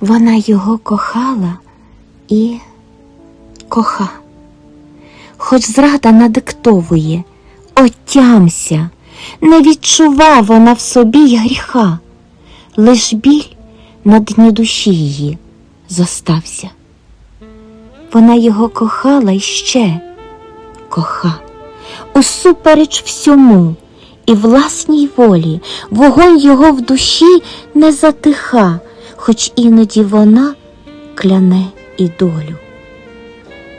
Вона його кохала і коха. Хоч зрада надиктовує, отямся, не відчува вона в собі й гріха, лиш біль на дні душі її зостався. Вона його кохала й ще коха, усупереч всьому, і власній волі вогонь його в душі не затиха, хоч іноді вона кляне і долю.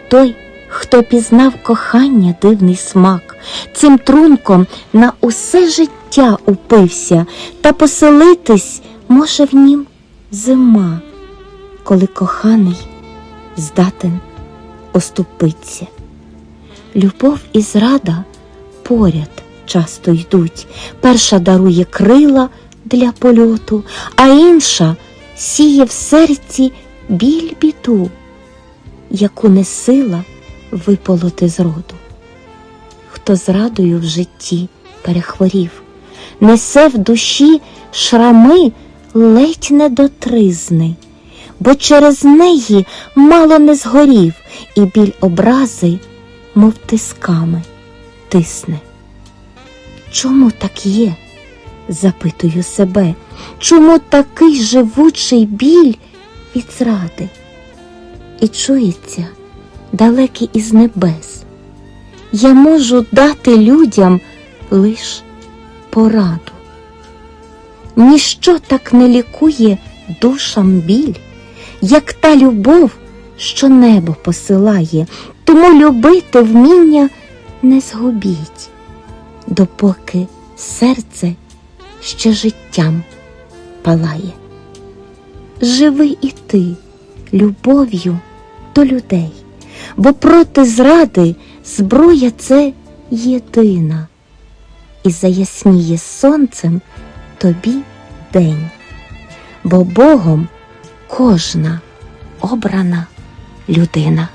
Той, хто пізнав кохання дивний смак, цим трунком на усе життя упився, та поселитись може в нім зима, коли коханий здатен оступиться. Любов і зрада поряд часто йдуть. Перша дарує крила для польоту, а інша сіє в серці біль біду, яку не сила виполоти з роду. Хто зрадою в житті перехворів, несе в душі шрами ледь не до тризни, бо через неї мало не згорів, і біль образи, мов тисками, тисне. Чому так є? запитую себе, чому такий живучий біль від зради? І чується далекий із небес. Я можу дати людям лиш пораду. Ніщо так не лікує душам біль, як та любов, що небо посилає, тому любити вміння не згубіть, допоки серце ще життям палає. Живи і ти любов'ю до людей, бо проти зради зброя це єдина, і заясніє сонцем тобі день, бо Богом кожна обрана людина.